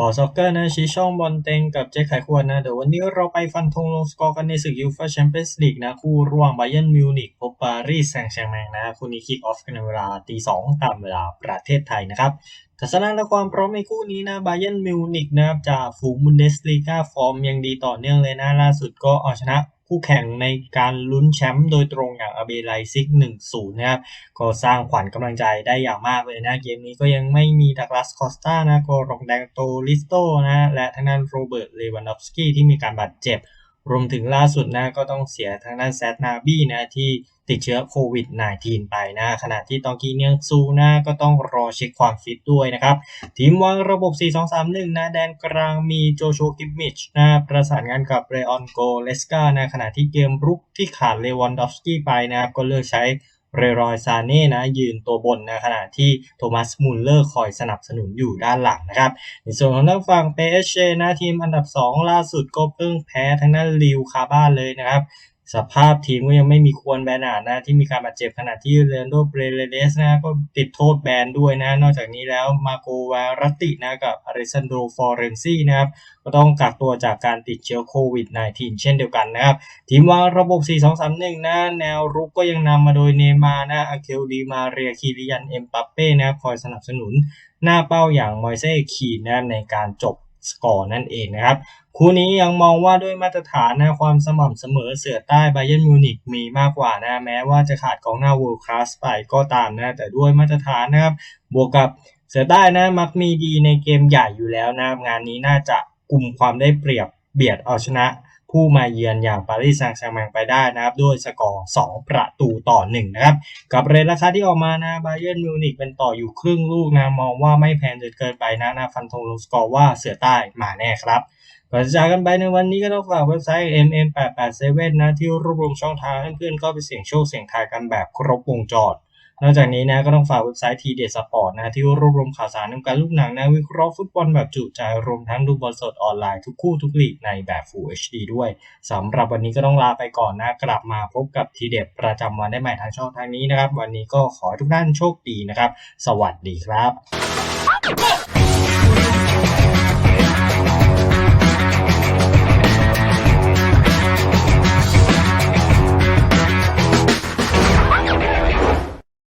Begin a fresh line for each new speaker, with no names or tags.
ปอร์ตซ็อกเกอร์นะชี้ช่องบอลเต็งกับเจ๊ไขควรนะ เดี๋ยววันนี้เราไปฟันธงลงสกอร์กันในศึกยูฟ่าแชมเปี้ยนส์ลีกนะ คู่ระหว่างไบเยนมิวนิกพบปารีสแซงต์แชร์แมงนะ คู่นี้คิกออฟกันในเวลาตีสองตามเวลาประเทศไทยนะครับทัศนะและความพร้อมในคู่นี้นะไบเยนมิวนิกนะครับจากฝูงบุนเดสลีกาฟอร์มยังดีต่อเนื่องเลยนะ ล่าสุดก็เอาชนะ คู่แข่งในการลุ้นแชมป์โดยตรงอย่างอาเบไลซิก1-0 นะครับ ก็สร้างขวัญกำลังใจได้อย่างมากเลยนะ เกมนี้ก็ยังไม่มีดักลาสคอสตานะก็รองแดงโตลิสโตนะ และทางด้านโรเบิร์ตเลวานดอฟสกี้ที่มีการบาดเจ็บ รวมถึงล่าสุดนะก็ต้องเสียทางด้านแซดนาบี้นะที่ติดเชื้อโควิด -19 ไปนะ ขณะที่ตองกีเนียงซูนะก็ต้องรอเช็คความฟิตด้วยนะครับ ทีมวางระบบ 4-2-3-1 นะแดนกลางมีโจโชกิมมิชนะประสานงานกับเรออนโกเลสกานะขณะที่เกมรุกที่ขาดเลวอนดอฟสกี้ไปนะครับก็เลือกใช้ เรรอยซาเน่นะยืนตัวบนนะขณะที่โทมัสมูลเลอร์คอยสนับสนุนอยู่ด้านหลังนะครับในส่วนของทางฝั่ง PSG นะทีมอันดับ 2 ล่าสุดก็เพิ่งแพ้ทางด้านลิวคาบ้านเลยนะครับ สภาพทีมก็ยังไม่มีควรแบนอานะ ที่มีการบาดเจ็บขณะที่เรนโดเบรเลเดสนะ ก็ติดโทษแบนด้วยนะ นอกจากนี้แล้วมาโกวารตินะ กับอริซันโดฟอร์เรนซี่นะครับ ก็ต้องกักตัวจากการติดเชื้อโควิด -19 เช่นเดียวกันนะครับ ทีมวางระบบ 4-2-3-1 นะ แนวรุกก็ยังนำมาโดยเนมานะอาเคลดีมาเรียคิริยันเอ็มปัปเป้นะครับคอยสนับสนุนหน้าเป้าอย่างมอยเซ่คีนนะครับในการจบ สกอร์นั่นเองนะครับคู่นี้ยังมองว่าด้วยมาตรฐานนะความสม่ำเสมอเสือใต้ไบเยนมิวนิกมีมากกว่านะแม้ว่าจะขาดกองหน้าเวิลด์คลาสไปก็ตามนะแต่ด้วยมาตรฐานนะครับบวกกับเสือใต้นะมักมีดีในเกมใหญ่อยู่แล้วนะงานนี้น่าจะกลุ่มความได้เปรียบเบียดเอาชนะ ผู้มาเยือนอย่างปารีสแซงต์แชร์แมงไปได้นะครับ ด้วยสกอร์ 2 ประตูต่อ 1 นะครับ กับเรทราคาที่ออกมานะไบเ e ร์นมิวนิกเป็นต่ออยู่ครึ่งลูกนะ มองว่าไม่แพงจนเกินไปนะนะฟันธงลงสกอร์ว่าเสือใต้มาแน่ครับก่อนจากกันไปในวันนี้ก็ต้องฝากเว็บไซต์ mm887 นะ ที่รวบรวมช่องทางให้เพื่อนๆก็ไปเสี่ยงโชคเสี่ยงทายกันแบบครบวงจร นอกจากนี้นะก็ต้องฝากเว็บไซต์ทีเดสปอร์ตนะที่รวบรวมข่าวสารในวงการลูกหนังนะวิเคราะห์ฟุตบอลแบบจุใจรวมทั้งดูบอลสดออนไลน์ทุกคู่ทุกลีกในแบบ Full HD ด้วยสำหรับวันนี้ก็ต้องลาไปก่อนนะ กลับมาพบกับทีเด็ดประจำวันได้ใหม่ทางช่องทางนี้นะครับ วันนี้ก็ขอให้ทุกท่านโชคดีนะครับ สวัสดีครับ